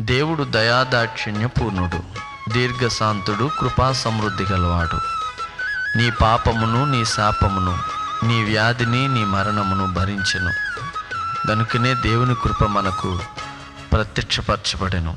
దేవుడు దయాదాక్షిణ్య పూర్ణుడు దీర్ఘశాంతుడు కృపా సమృద్ధి గలవాడు. నీ పాపమును నీ శాపమును నీ వ్యాధిని నీ మరణమును భరించెను. కనుకనే దేవుని కృప మనకు ప్రత్యక్షపరచబడెను.